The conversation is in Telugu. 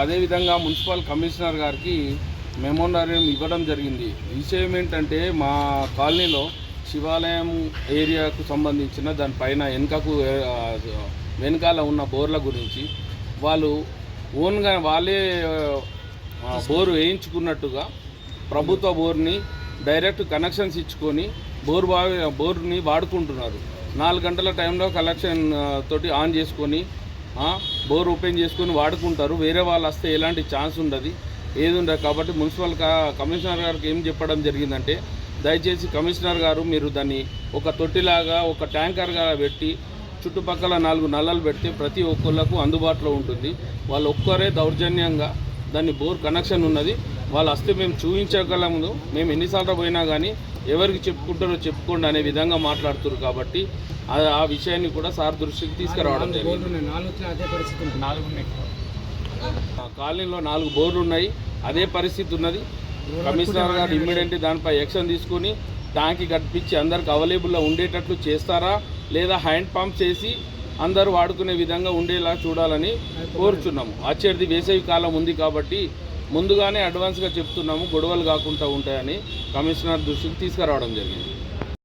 అదేవిధంగా మున్సిపల్ కమిషనర్ గారికి మెమోరారియం ఇవ్వడం జరిగింది. విషయం ఏంటంటే మా కాలనీలో శివాలయం ఏరియాకు సంబంధించిన దానిపైన వెనుకకు వెనకాల ఉన్న బోర్ల గురించి వాళ్ళు ఓన్గా వాళ్ళే బోరు వేయించుకున్నట్టుగా ప్రభుత్వ బోర్ని డైరెక్ట్ కనెక్షన్స్ ఇచ్చుకొని బోర్ బావి బోర్ని వాడుకుంటున్నారు. నాలుగు గంటల టైంలో కలెక్షన్ తోటి ఆన్ చేసుకొని బోర్ ఓపెన్ చేసుకొని వాడుకుంటారు. వేరే వాళ్ళు వస్తే ఎలాంటి ఛాన్స్ ఉండదు. ఏది ఉండదు. కాబట్టి మున్సిపల్ కమిషనర్ గారికి ఏం చెప్పడం జరిగిందంటే దయచేసి కమిషనర్ గారు మీరు దాన్ని ఒక తొట్టిలాగా ఒక ట్యాంకర్గా పెట్టి చుట్టుపక్కల నాలుగు నల్లలు పెడితే ప్రతి ఒక్కళ్ళకు అందుబాటులో ఉంటుంది. వాళ్ళు ఒక్కరే దౌర్జన్యంగా దాన్ని బోర్ కనెక్షన్ ఉన్నది. వాళ్ళు వస్తే మేము చూపించగలము మేము ఎన్నిసార్లు పోయినా కానీ ఎవరికి చెప్పుకుంటారో చెప్పుకోండి అనే విధంగా మాట్లాడుతున్నారు కాబట్టి ఆ- ఆ విషయాన్ని కూడా సార్ దృష్టికి తీసుకురావడం జరిగింది. కాలనీలో నాలుగు బోర్లు ఉన్నాయి. అదే పరిస్థితి ఉన్నది. కమిషనర్ గారు ఇమ్మీడియట్లీ దానిపై యాక్షన్ తీసుకొని ట్యాంక్ కట్టించి అందరికి అవైలబుల్లో ఉండేటట్లు చేస్తారా లేదా హ్యాండ్ పంప్ చేసి అందరూ వాడుకునే విధంగా ఉండేలా చూడాలని కోరుచున్నాము. వచ్చేది వేసవి కాలం ఉంది కాబట్టి ముందుగానే అడ్వాన్స్గా చెప్తున్నాము గొడవలు కాకుండా ఉంటాయని కమిషనర్ దృష్టికి తీసుకురావడం జరిగింది.